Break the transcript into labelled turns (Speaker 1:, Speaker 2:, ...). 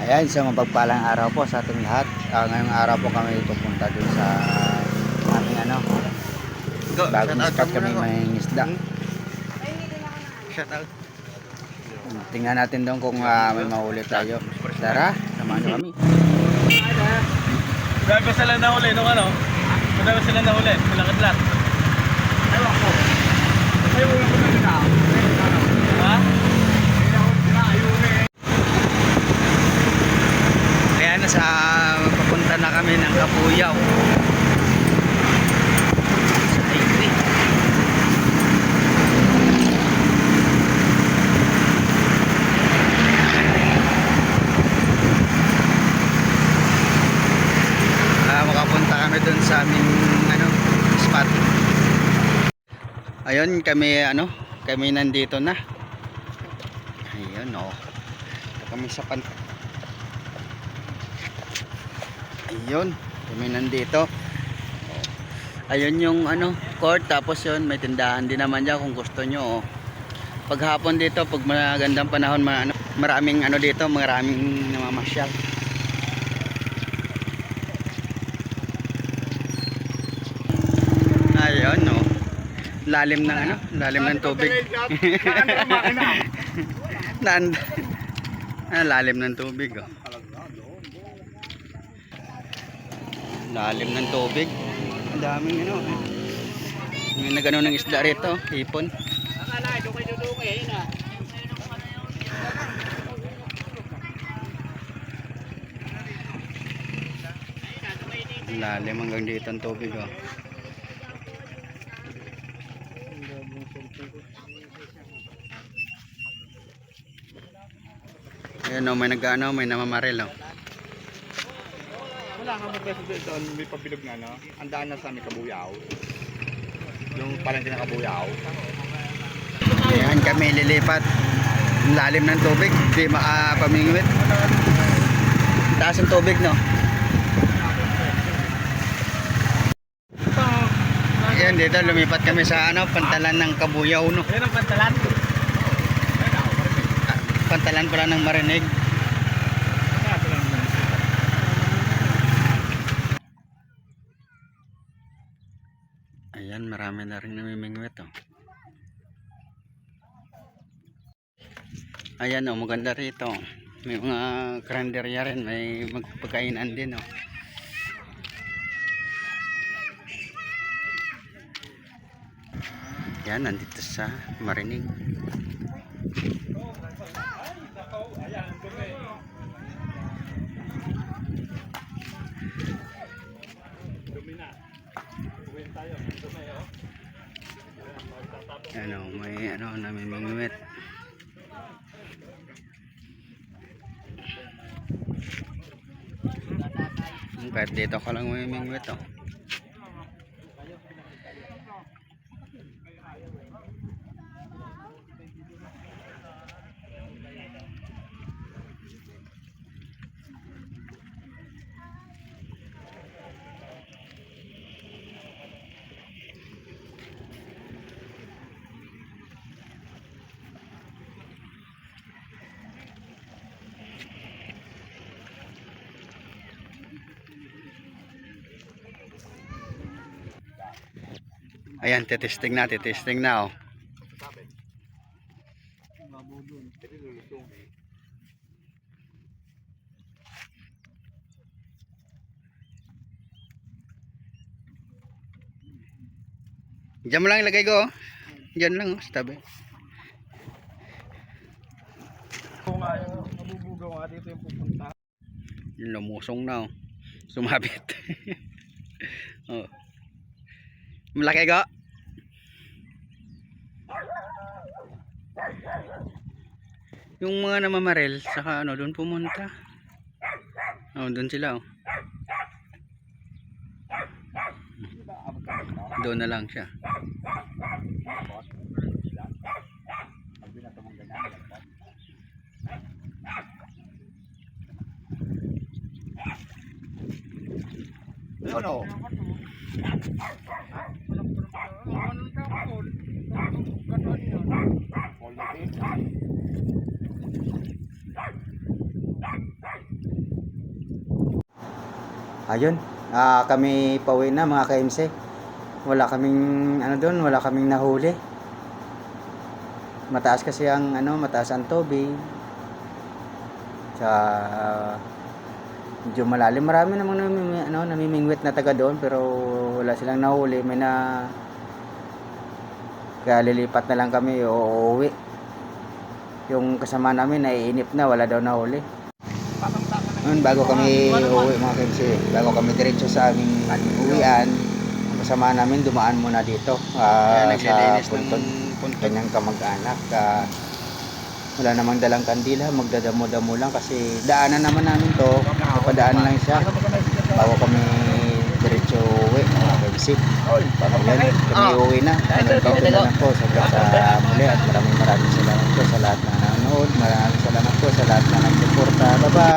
Speaker 1: Ayan, sa mapagpalang araw po sa ating lahat. Ah, ngayong araw po kami pupunta dun sa aming ano, bagong spot kami may isda.
Speaker 2: Shout out.
Speaker 1: Tingnan natin doon kung ah, may mahuli tayo. Tara, samahan nyo kami.
Speaker 2: Pa sila nahuli nung ano? Pa sila nahuli? Malakit-lak. Ewan ko. Ay, wala ko na na. Ha?
Speaker 1: Kaya nasa papunta na kami ng Kapuyaw. Sa highway. Ah, makapunta kami dun sa aming ano, spot. Ayun, kami ano, kami nandito na. Ayun, oh. Kami sa pan Ayun, kami nandito. Ayun yung ano, court tapos yun may tindahan din naman diyan kung gusto nyo. Oh. Paghapon dito, pag magandang panahon, ma- ano, maraming ano dito, maraming namamasyal. Ayun, no. Lalim ng ano, lalim ng tubig. Land. Ah, lalim ng tubig, oh. Lalim ng tubig. Ang daming ano. May nagano ng isda rito, hipon. Lalim hanggang dito ang tubig oh. Ayan oh, may nag-ano, may namamaril oh.
Speaker 2: Wala nga magpeso doon, may pabilog na, no? Ang daan na sa may kabuyaw. Yung parang kinakabuyaw.
Speaker 1: Ayan kami lilipat. Ang lalim ng tubig, hindi makapamingwit. Taas ang tubig no. Ayan dito lumipat kami sa ano, pantalan ng Kabuyaw no.
Speaker 2: Ayun ang pantalan.
Speaker 1: Pantalan pala ng Marinig. Ayan, rin namimingwit oh. Ayan oh, maganda rito. May mga karinderya rin, may magpagkainan din oh. Yan, nandito sa Marinig. Ano, may ano, namimingwit. Kahit dito ka lang mamimingwit oh. Ayan, titesting na, titesting na oh. Diyan mo lang ilagay ko oh. Diyan lang oh, tabi.
Speaker 2: Kung yung mabubugaw nga dito yung pupunta.
Speaker 1: Yung lumusong na oh. Sumabit. oh. Malaki ko. Yung mga namamaril, saka ano, doon pumunta. Oh, doon sila oh. Doon na lang siya.
Speaker 2: Ano?
Speaker 1: Ayun, ah, kami pauwi na mga KMC. Wala kaming ano doon, wala kaming nahuli. Mataas kasi ang ano, mataas ang tubig. Sa medyo malalim. Marami namang namiming, ano, namimingwit na taga doon pero wala silang nahuli. May na kaya lilipat na lang kami uuwi. Yung kasama namin naiinip na, wala daw nahuli. Noon bago kami uuwi mga KMC, bago kami diretso sa aming uwian, kasama namin dumaan muna dito ah,
Speaker 3: Kaya
Speaker 1: sa punton. kanyang kamag-anak. ah, wala namang dalang kandila, magdadamo-damo lang kasi daanan naman namin to, papadaan lang siya bago kami diretso uwi mga KMC. Ayan, kami uwi na. Dito na lang po hanggang sa muli at maraming maraming salamat po sa lahat na nanonood. Maraming salamat po sa lahat na nagsuporta. Bye-bye!